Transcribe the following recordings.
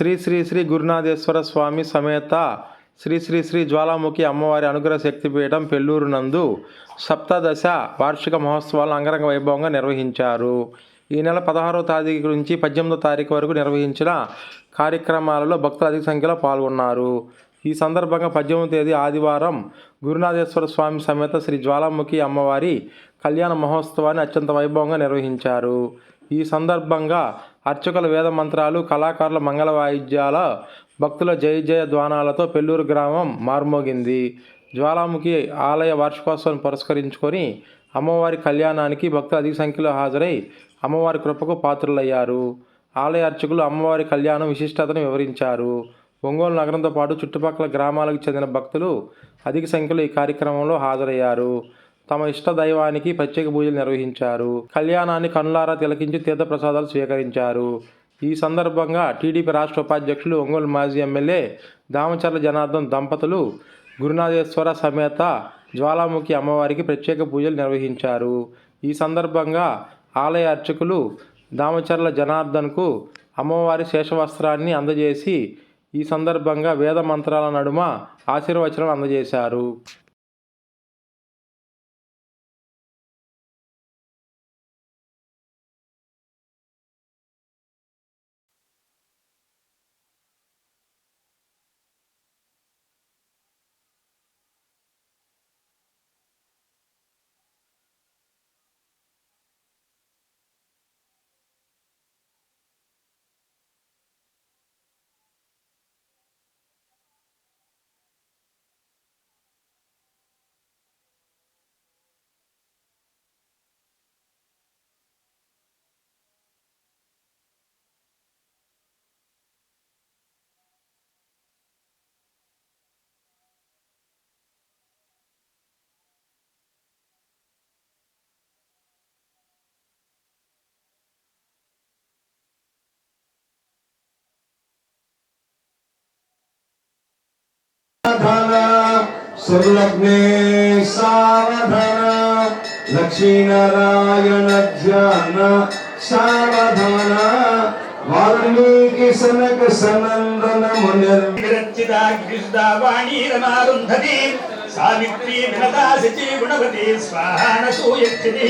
శ్రీ శ్రీ శ్రీ గురునాథేశ్వర స్వామి సమేత శ్రీ శ్రీ శ్రీ జ్వాలాముఖి అమ్మవారి అనుగ్రహ శక్తిపీఠం పెళ్ళూరు నందు సప్తదశ వార్షిక మహోత్సవాలను అంగరంగ వైభవంగా నిర్వహించారు. ఈ నెల పదహారవ తారీఖు నుంచి పద్దెనిమిదో తారీఖు వరకు నిర్వహించిన కార్యక్రమాలలో భక్తులు అధిక సంఖ్యలో పాల్గొన్నారు. ఈ సందర్భంగా పద్దెనిమిది తేదీ ఆదివారం గురునాథేశ్వర స్వామి సమేత శ్రీ జ్వాలాముఖి అమ్మవారి కళ్యాణ మహోత్సవాన్ని అత్యంత వైభవంగా నిర్వహించారు. ఈ సందర్భంగా అర్చకుల వేద మంత్రాలు కళాకారుల మంగళ వాయిద్యాల భక్తుల జయ జయ ధ్వానాలతో పెళ్ళూరు గ్రామం మార్మోగింది. జ్వాలాముఖి ఆలయ వార్షికోత్సవాన్ని పురస్కరించుకొని అమ్మవారి కళ్యాణానికి భక్తులు అధిక సంఖ్యలో హాజరై అమ్మవారి కృపకు పాత్రులయ్యారు. ఆలయ అర్చకులు అమ్మవారి కళ్యాణం విశిష్టతను వివరించారు. ఒంగోలు నగరంతో పాటు చుట్టుపక్కల గ్రామాలకు చెందిన భక్తులు అధిక సంఖ్యలో ఈ కార్యక్రమంలో హాజరయ్యారు. తమ ఇష్ట దైవానికి ప్రత్యేక పూజలు నిర్వహించారు. కళ్యాణాన్ని కనులారా తిలకించి తీర్థప్రసాదాలు స్వీకరించారు. ఈ సందర్భంగా టీడీపీ రాష్ట్ర ఉపాధ్యక్షులు ఒంగోలు మాజీ ఎమ్మెల్యే దామచర్ల జనార్దన్ దంపతులు గురునాథేశ్వర సమేత జ్వాలాముఖి అమ్మవారికి ప్రత్యేక పూజలు నిర్వహించారు. ఈ సందర్భంగా ఆలయ అర్చకులు దామచర్ల జనార్దన్కు అమ్మవారి శేషవస్త్రాన్ని అందజేసి ఈ సందర్భంగా వేద మంత్రాల నడుమ ఆశీర్వచనాలు అందజేశారు. संलग्ने सावधान लक्ष्मीनारायण ध्यान सावधान वाल्मीकि सनक सनंदन मुनिर् विरचिताग्निष्टावाणीरमारुन्धति सावित्री विनता शची गुणवती स्वाहा न सूयच्छति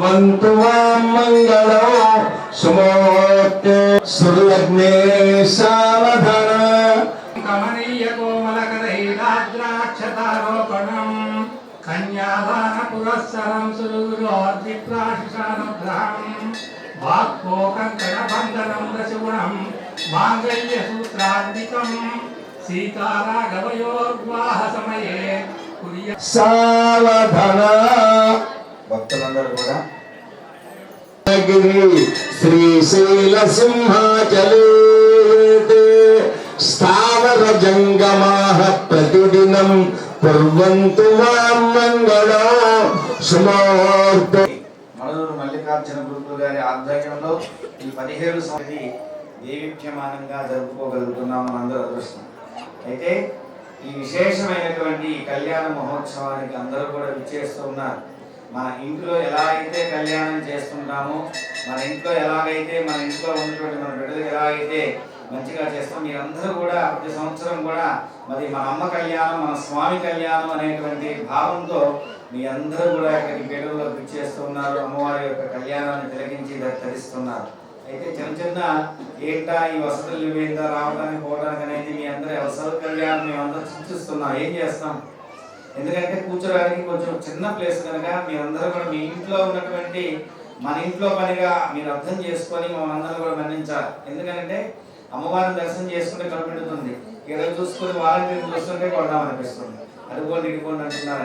వంతు మంగళ సుమోక్తే సులగ్నే సావధన కమనీయ కోమల కదైరాద్రాక్షతారోపణం కన్యాదాన పురస్సరం సురూరోద్విప్రాశిషానుగ్రహం వాక్పోకంకణబంధనం రశిగుణం మాంగళ్య సూత్రాంతికం సీతారాఘవయోర్వాహ సమయే సావధన భక్తులందరూ కూడా. గిరి శ్రీశైల సింహాచలే స్థావర జంగమాః ప్రతిదినం కుర్వంతు మాం మంగళో సుమూర్తే. మల్లికార్జున గురుకులు గారి ఆధ్వర్యంలో ఈ పదిహేడు సంవత్సరాది దేవీప్యమానంగా జరుపుకోగలుగుతున్నాం మనందరూ అదృష్టం. అయితే ఈ విశేషమైనటువంటి కళ్యాణ మహోత్సవానికి అందరూ కూడా విచ్చేస్తూ ఉన్నారు. మన ఇంట్లో ఎలా అయితే కళ్యాణం చేస్తుంటామో మన ఇంట్లో ఎలాగైతే మన ఇంట్లో ఉన్నటువంటి మన బిడ్డలు ఎలా అయితే మంచిగా చేస్తాం మీరందరూ కూడా ప్రతి సంవత్సరం కూడా మరి మన అమ్మ కళ్యాణం మన స్వామి కళ్యాణం అనేటువంటి భావంతో మీ అందరూ కూడా ఇక్కడికి పేరులో చేస్తూ అమ్మవారి యొక్క కళ్యాణాన్ని తిలకించి ధరిస్తున్నారు. అయితే చిన్న చిన్న ఏంటా ఈ వసతులు మీద రావడానికి పోవడానికి అనేది మీ అందరి అసౌకర్యాన్ని మేము అందరూ చింతిస్తున్నాం ఏం చేస్తాం? ఎందుకంటే కూర్చోడానికి కొంచెం చిన్న ప్లేస్ కనుక మీ అందరూ కూడా మీ ఇంట్లో ఉన్నటువంటి మన ఇంట్లో పనిగా మీరు అర్థం చేసుకొని మమ్మల్ని కూడా మన్నించాలి. ఎందుకంటే అమ్మవారిని దర్శనం చేసుకుంటే కనిపెడుతుంది ఈరోజు చూసుకొని వారంటీ చూస్తుంటే కొడదాం అనిపిస్తుంది అడుగుకోండి ఇడుకోండి అంటున్నారు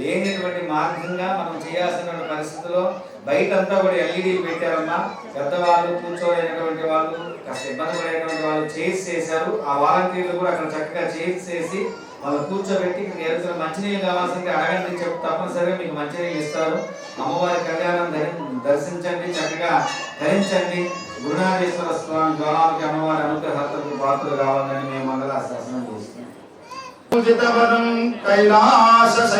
లేనిటువంటి మార్గంగా మనం చేయాల్సిన పరిస్థితిలో బయట అంతా కూడా ఎల్ఈడీలు పెట్టారమ్మా. పెద్దవాళ్ళు కూర్చోలేనటువంటి వాళ్ళు కాస్త ఇబ్బంది పడేటువంటి వాళ్ళు చేసి చేశారు. ఆ వాలంటీర్లు కూడా అక్కడ చక్కగా చేసి చేసి వాళ్ళు కూర్చోబెట్టి ఇక్కడ ఎవరికైనా మంచినీళ్ళు కావాల్సింటే అడగండి చెప్పి తప్పనిసరిగా మీకు మంచినీళ్ళు ఇస్తారు. అమ్మవారి కళ్యాణం ధరి దర్శించండి చక్కగా ధరించండి. గురునాథేశ్వర స్వామి జ్వాలానికి అమ్మవారి అనుగ్రహాలకు పాత్రలు కావాలని మేము మంగళాశాసనం చేస్తున్నాం. పూజితవరం కైలాసశైలోద్భవం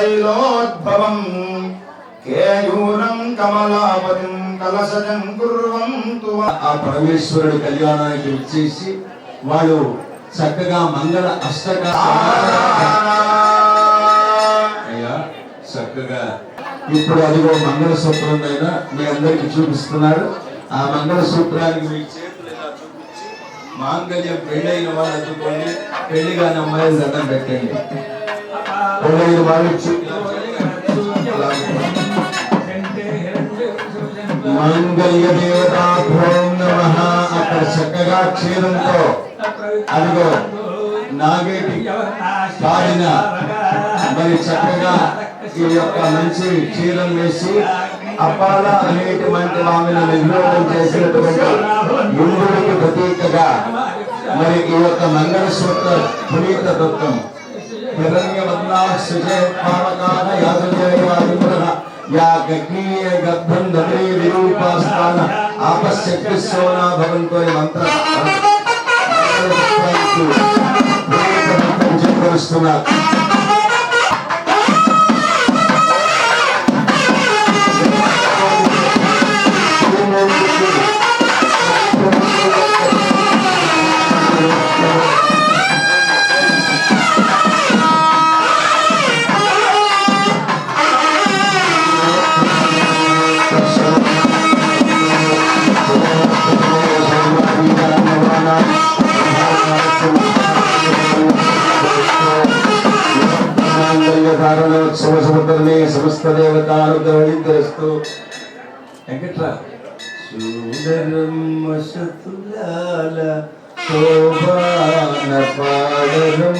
కేయూరం కమలాపతిం కుర్వంతు ఆ పరమేశ్వరుడి కళ్యాణానికి వచ్చేసి వాళ్ళు చక్కగా మంగళ అష్టక అయ్యా చక్కగా ఇప్పుడు అదిగో మంగళ సూత్రం పైన మీ అందరికి చూపిస్తున్నారు. ఆ మంగళ సూత్రానికి మీ చేతులు ఇలా చూపించి మాంగళ్యం పెళ్ళైన వాళ్ళు అందుకోండి. పెళ్ళి కాని అమ్మాయిలు దండం పెట్టండి. పెళ్ళైన వాళ్ళు చూ- మాంగళ్య దేవతాభ్యో చక్కగా క్షీరంతో అదిగో నాగేటి పాడిన మరి చక్కగా ఈ యొక్క మంచి క్షీరం వేసి అపాల అనేటువంటి ఆమెను నిర్ణయం చేసినటువంటి ఇంద్రుడికి ప్రతీకగా మరి ఈ యొక్క మంగళసూత్ర పునీత తత్వం. యాదవ యా గగ్నీయ గర్భం దమే విరూపాస్థాన ఆపశక్తి సోనా భవంతో మంత్ర కారణోత్సవ సముద్రమే సమస్త దేవతానుగ్రహించరస్తు వెంకట్రా. సుందరం శతులాల శోభాన పాదరం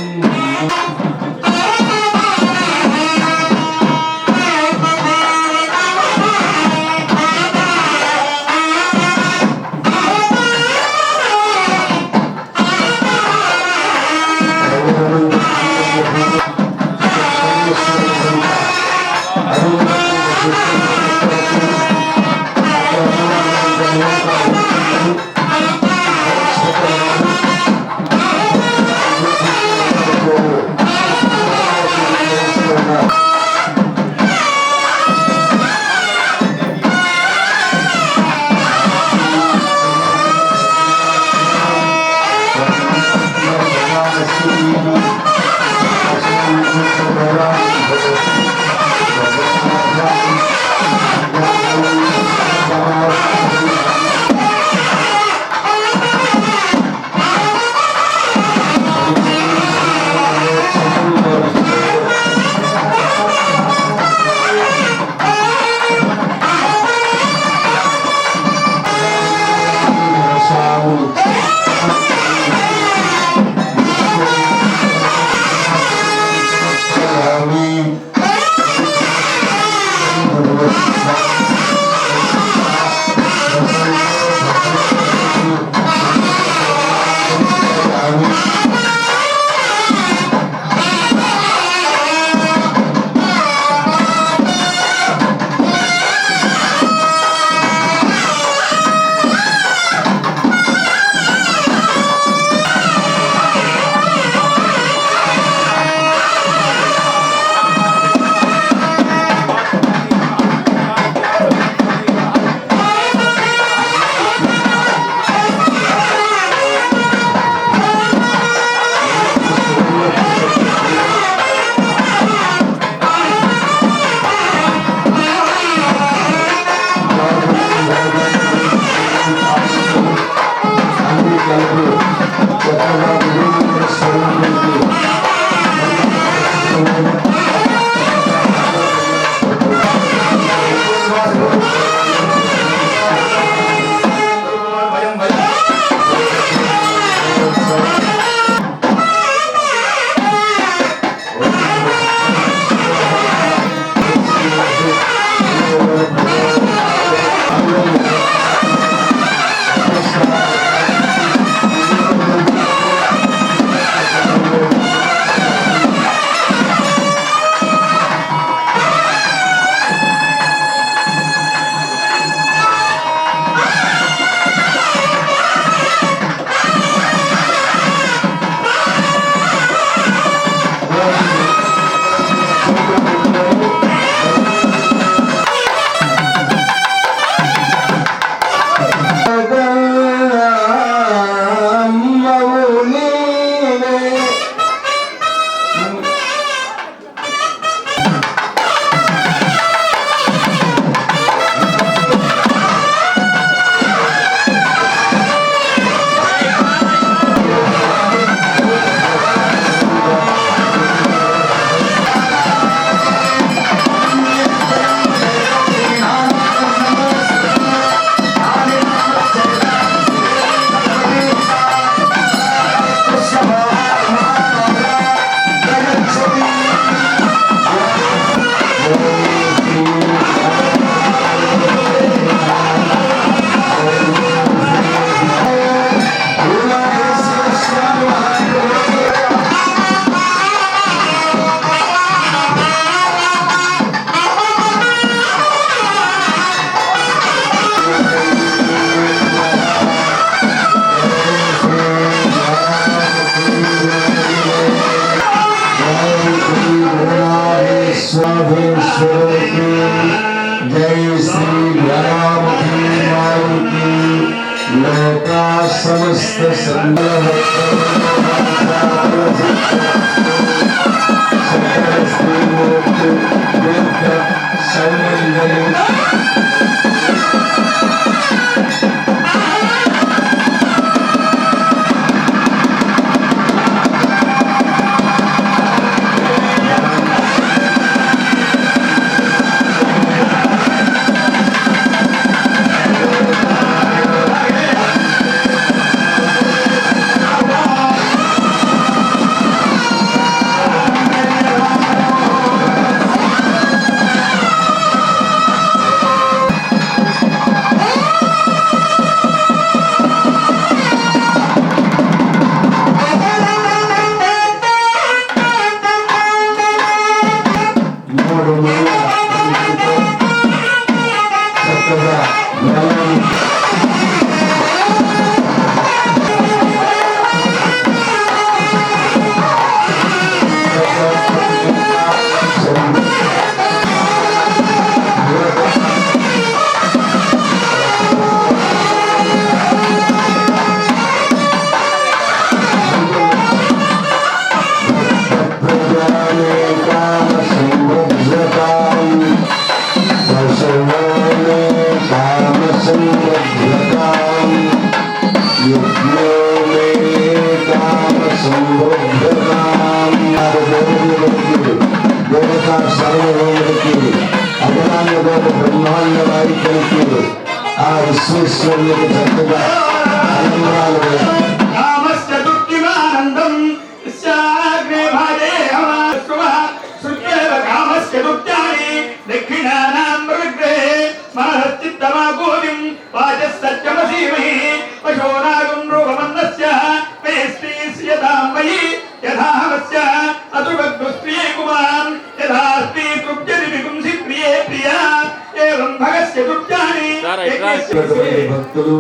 భక్తులు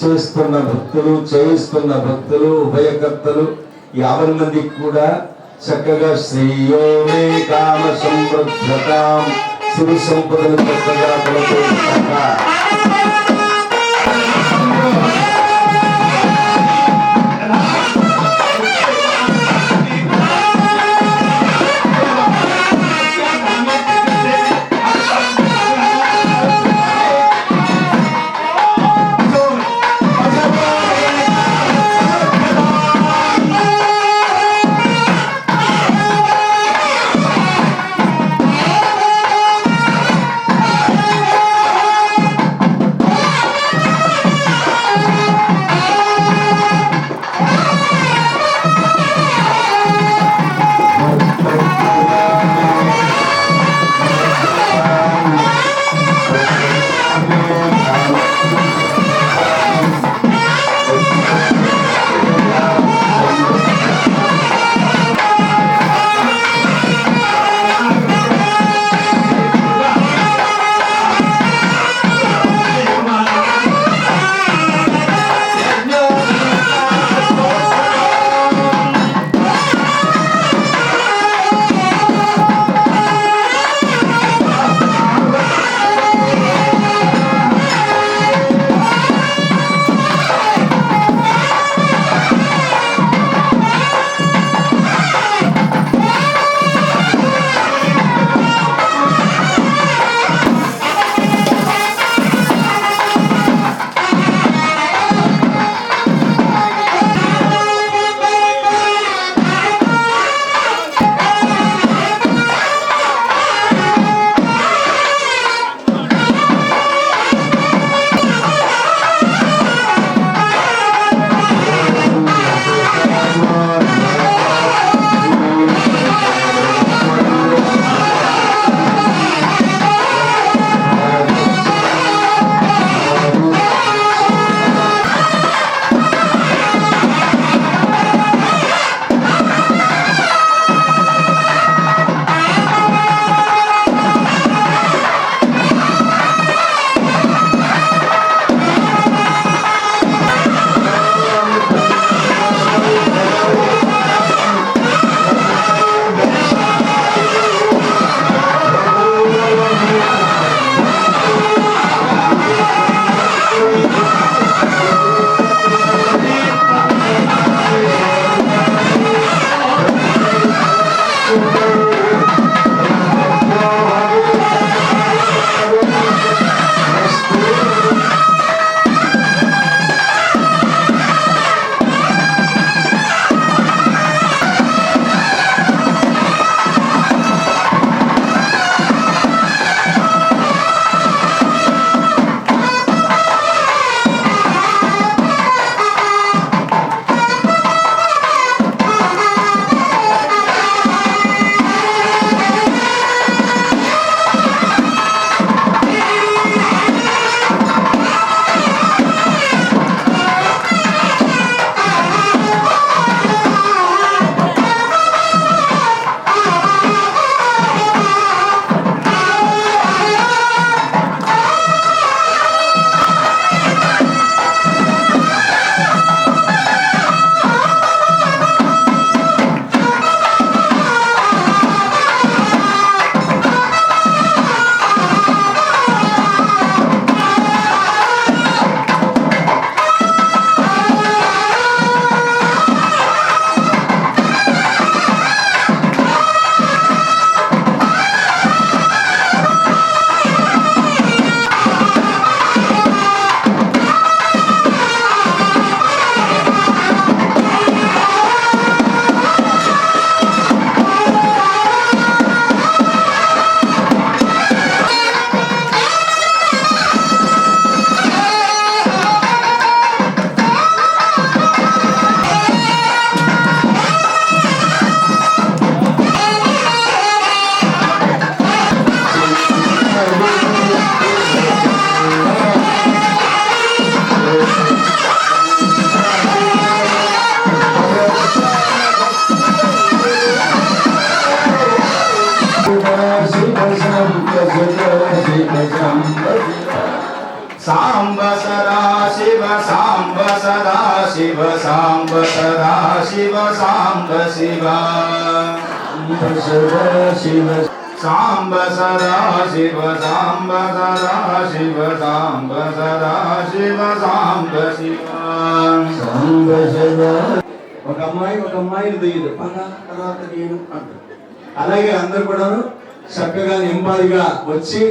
చేస్తున్న భక్తులు చేయిస్తున్న భక్తులు ఉభయకర్తలు యాభై మంది కూడా చక్కగా శ్రీయోమే కామ సమృద్ధతాం శ్రీ సంపదను చక్కగా సాంబ సదా శివ సాంబ సదా శివ సాంబ సదా శివ సాంబ శివ శివ సాంబ సదా శివ సాంబ సదా శివ సాంబ సదా శివ సాంబ శివ సాంబ శివ ఒక అమ్మాయి ఒక అమ్మాయిని దియ్యదు తర్వాత నేను అలాగే అందరు కూడా చక్కగా నెమ్మదిగా వచ్చి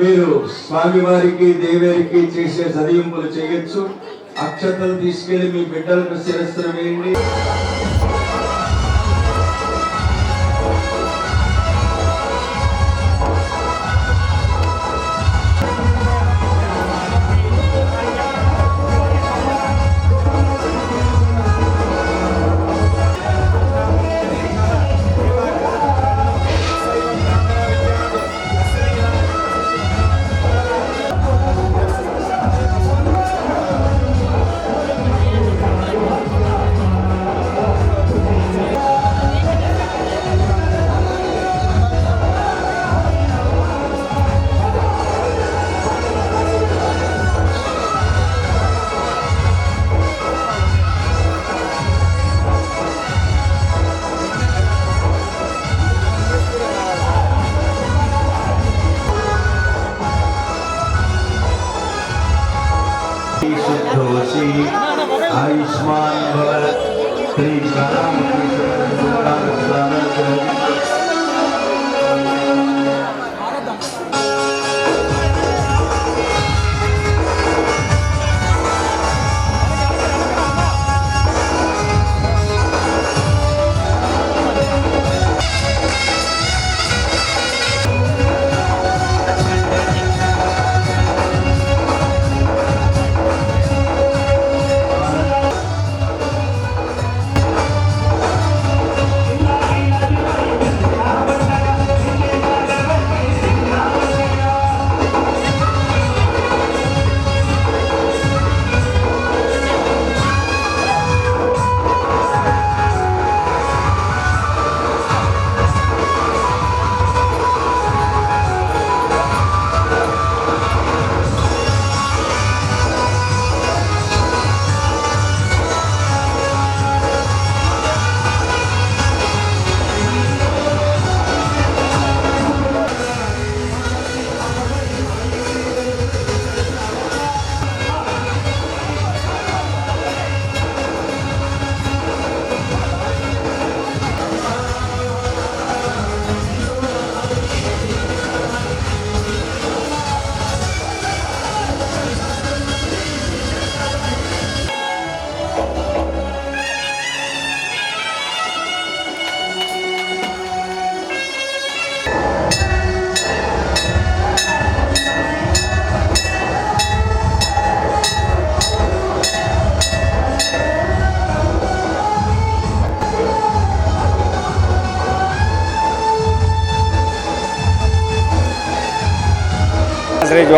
మీరు స్వామివారికి దేవేరికి చేసే సదయింపులు చేయొచ్చు. అక్షతలు తీసుకెళ్ళి మీ బిడ్డలకు శిరస్సును వేయండి. आयुष्मान भव श्री శ్రీ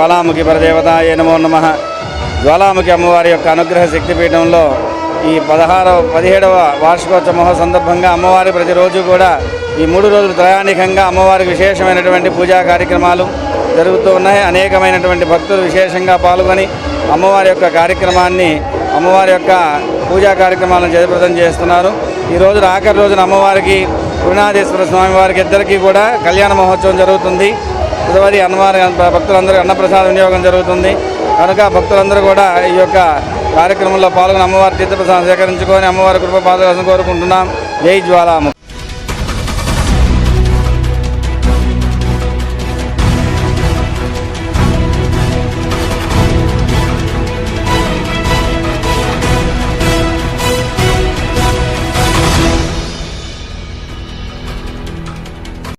జ్వాలాముఖి పరదేవతాయ నమో నమ. జ్వాలాముఖి అమ్మవారి యొక్క అనుగ్రహ శక్తిపీఠంలో ఈ పదహారవ పదిహేడవ వార్షికోత్సవ మహో సందర్భంగా అమ్మవారి ప్రతిరోజు కూడా ఈ మూడు రోజులు ప్రయాణికంగా అమ్మవారికి విశేషమైనటువంటి పూజా కార్యక్రమాలు జరుగుతూ ఉన్నాయి. అనేకమైనటువంటి భక్తులు విశేషంగా పాల్గొని అమ్మవారి యొక్క కార్యక్రమాన్ని అమ్మవారి యొక్క పూజా కార్యక్రమాలను జయప్రదం చేస్తున్నారు. ఈ రోజు ఆఖరి రోజున అమ్మవారికి గురునాథేశ్వర స్వామి వారికి ఇద్దరికీ కూడా కళ్యాణ మహోత్సవం జరుగుతుంది. బుధవారి అన్నవారి భక్తులందరూ అన్నప్రసాద వినియోగం జరుగుతుంది. కనుక భక్తులందరూ కూడా ఈ యొక్క కార్యక్రమంలో పాల్గొని అమ్మవారి తీర్థప్రసాదం సేకరించుకొని అమ్మవారి కృప పాదం కోరుకుంటున్నాం. జై జ్వాలాము